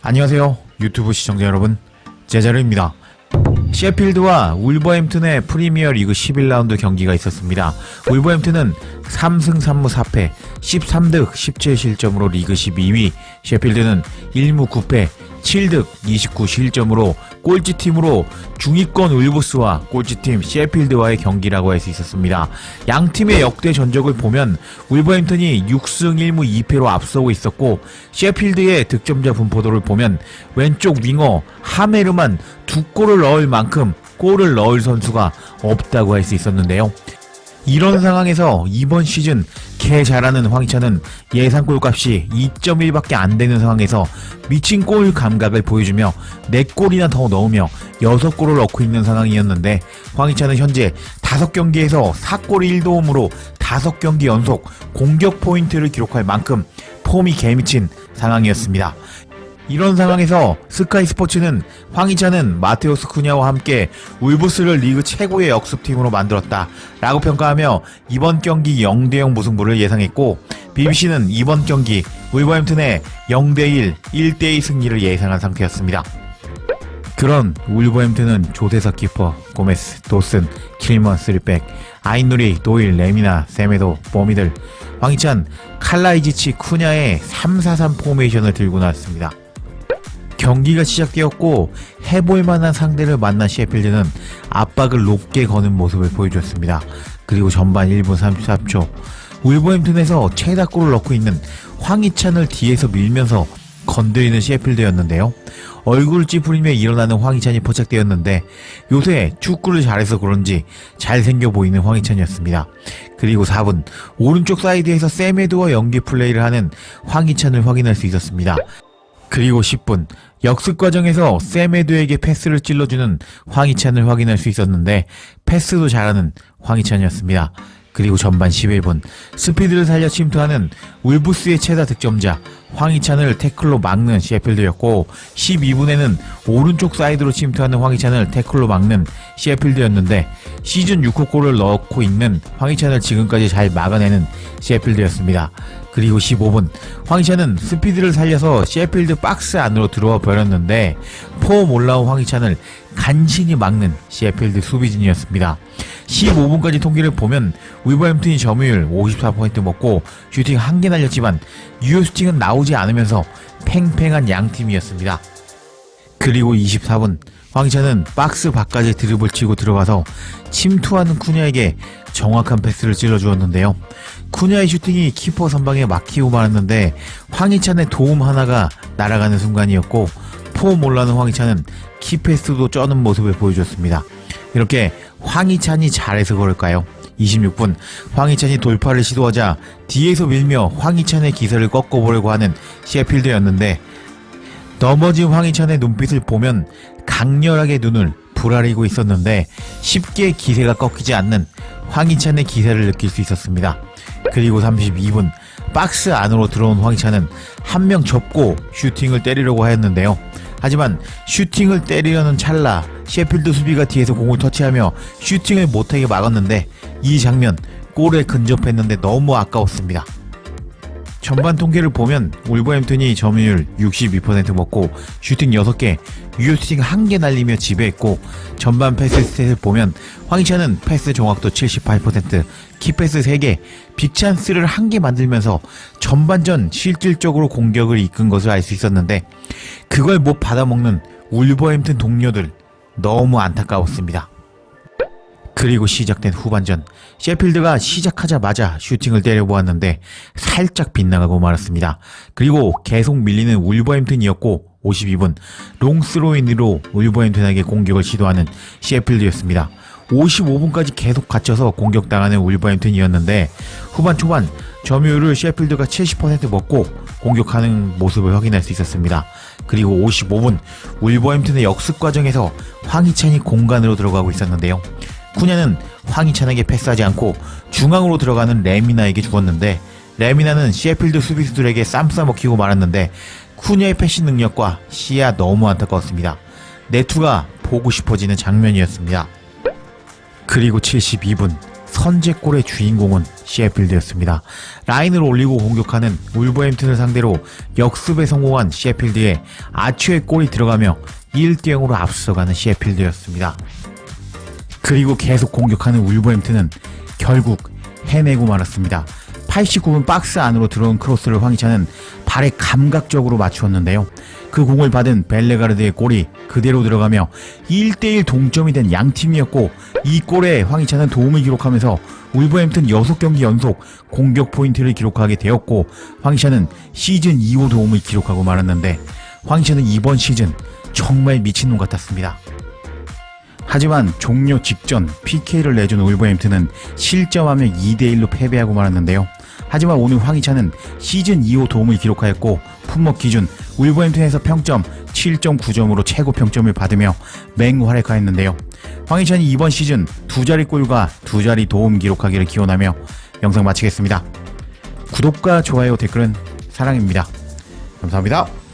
안녕하세요. 유튜브 시청자 여러분. 제자르입니다. 셰필드와 울버햄튼의 프리미어 리그 11라운드 경기가 있었습니다. 울버햄튼은 3승 3무 4패, 13득 17실점으로 리그 12위, 셰필드는 1무 9패, 7득 29실점으로 꼴찌팀으로 중위권 울브스와 꼴찌팀 셰필드와의 경기라고 할 수 있었습니다. 양 팀의 역대 전적을 보면 울버햄튼이 6승 1무 2패로 앞서고 있었고 셰필드의 득점자 분포도를 보면 왼쪽 윙어 하메르만 두 골을 넣을 만큼 골을 넣을 선수가 없다고 할 수 있었는데요. 이런 상황에서 이번 시즌 개 잘하는 황희찬은 예상 골값이 2.1밖에 안 되는 상황에서 미친 골 감각을 보여주며 4골이나 더 넣으며 6골을 넣고 있는 상황이었는데 황희찬은 현재 5경기에서 4골 1도움으로 5경기 연속 공격 포인트를 기록할 만큼 폼이 개미친 상황이었습니다. 이런 상황에서 스카이 스포츠는 황희찬은 마테오스 쿠냐와 함께 울브스를 리그 최고의 역습팀으로 만들었다 라고 평가하며 이번 경기 0대0 무승부를 예상했고 BBC는 이번 경기 울버햄튼의 0대1, 1대2 승리를 예상한 상태였습니다. 그런 울버햄튼은 조대석 키퍼, 고메스, 도슨, 킬먼, 쓰리백, 아인누리, 도일, 레미나, 세메도, 보미들, 황희찬, 칼라이지치, 쿠냐의 3-4-3 포메이션을 들고 나왔습니다. 경기가 시작되었고 해볼 만한 상대를 만난 셰필드는 압박을 높게 거는 모습을 보여줬습니다. 그리고 전반 1분 33초 울버햄튼에서 최다 골을 넣고 있는 황희찬을 뒤에서 밀면서 건드리는 셰필드였는데요. 얼굴을 찌푸리며 일어나는 황희찬이 포착되었는데 요새 축구를 잘해서 그런지 잘생겨 보이는 황희찬이었습니다. 그리고 4분 오른쪽 사이드에서 세메드와 연기 플레이를 하는 황희찬을 확인할 수 있었습니다. 그리고 10분 역습 과정에서 세메드에게 패스를 찔러주는 황희찬을 확인할 수 있었는데 패스도 잘하는 황희찬이었습니다. 그리고 전반 11분 스피드를 살려 침투하는 울부스의 최다 득점자 황희찬을 태클로 막는 셰필드였고 12분에는 오른쪽 사이드로 침투하는 황희찬을 태클로 막는 셰필드였는데 시즌 6호 골을 넣고 있는 황희찬을 지금까지 잘 막아내는 셰필드였습니다. 그리고 15분 황희찬은 스피드를 살려서 셰필드 박스 안으로 들어와 버렸는데 폼 올라온 황희찬을 간신히 막는 셰필드 수비진이었습니다. 15분까지 통계를 보면 위버햄튼이 점유율 54% 먹고 슈팅 한 개 날렸지만 유효 슈팅은 나오지 않으면서 팽팽한 양팀이었습니다. 그리고 24분 황희찬은 박스 밖까지 드리블 치고 들어가서 침투하는 쿠냐에게 정확한 패스를 찔러주었는데요. 쿠냐의 슈팅이 키퍼 선방에 막히고 말았는데 황희찬의 도움 하나가 날아가는 순간이었고 폼 올라는 황희찬은 키패스도 쩌는 모습을 보여줬습니다. 이렇게 황희찬이 잘해서 그럴까요? 26분 황희찬이 돌파를 시도하자 뒤에서 밀며 황희찬의 기세를 꺾어보려고 하는 셰필드였는데 넘어진 황희찬의 눈빛을 보면 강렬하게 눈을 부라리고 있었는데 쉽게 기세가 꺾이지 않는 황희찬의 기세를 느낄 수 있었습니다. 그리고 32분 박스 안으로 들어온 황희찬은 한 명 접고 슈팅을 때리려고 하였는데요. 하지만 슈팅을 때리려는 찰나 셰필드 수비가 뒤에서 공을 터치하며 슈팅을 못하게 막았는데 이 장면 골에 근접했는데 너무 아까웠습니다. 전반 통계를 보면 울버햄튼이 점유율 62% 먹고 슈팅 6개, 유효 슈팅 1개 날리며 지배했고 전반 패스 스탯을 보면 황희찬은 패스 정확도 78%, 키패스 3개, 빅찬스를 1개 만들면서 전반전 실질적으로 공격을 이끈 것을 알 수 있었는데 그걸 못 받아먹는 울버햄튼 동료들 너무 안타까웠습니다. 그리고 시작된 후반전 셰필드가 시작하자마자 슈팅을 때려보았는데 살짝 빗나가고 말았습니다. 그리고 계속 밀리는 울버햄튼이었고 52분 롱스로인으로 울버햄튼에게 공격을 시도하는 셰필드였습니다. 55분까지 계속 갇혀서 공격당하는 울버햄튼이었는데 후반 초반 점유율을 셰필드가 70% 먹고 공격하는 모습을 확인할 수 있었습니다. 그리고 55분 울버햄튼의 역습 과정에서 황희찬이 공간으로 들어가고 있었는데요. 쿠냐는 황희찬에게 패스하지 않고 중앙으로 들어가는 레미나에게 주었는데 레미나는 셰필드 수비수들에게 쌈 싸 먹히고 말았는데 쿠냐의 패싱 능력과 시야 너무 안타까웠습니다. 네투가 보고 싶어지는 장면이었습니다. 그리고 72분 선제골의 주인공은 시애필드였습니다. 라인을 올리고 공격하는 울버햄튼을 상대로 역습에 성공한 시애필드에 아츠의 골이 들어가며 1대 0으로 앞서가는 시애필드였습니다. 그리고 계속 공격하는 울버햄튼은 결국 해내고 말았습니다. 89분 박스 안으로 들어온 크로스를 황희찬은 발에 감각적으로 맞추었는데요. 그 공을 받은 벨레가르드의 골이 그대로 들어가며 1대1 동점이 된 양팀이었고 이 골에 황희찬은 도움을 기록하면서 울버햄튼 6경기 연속 공격 포인트를 기록하게 되었고 황희찬은 시즌 2호 도움을 기록하고 말았는데 황희찬은 이번 시즌 정말 미친놈 같았습니다. 하지만 종료 직전 PK를 내준 울버햄튼은 실점하며 2대1로 패배하고 말았는데요. 하지만 오늘 황희찬은 시즌 2호 도움을 기록하였고 품목 기준 울버햄튼에서 평점 7.9점으로 최고 평점을 받으며 맹활약하였는데요. 황희찬이 이번 시즌 두 자리 골과 두 자리 도움 기록하기를 기원하며 영상 마치겠습니다. 구독과 좋아요 댓글은 사랑입니다. 감사합니다.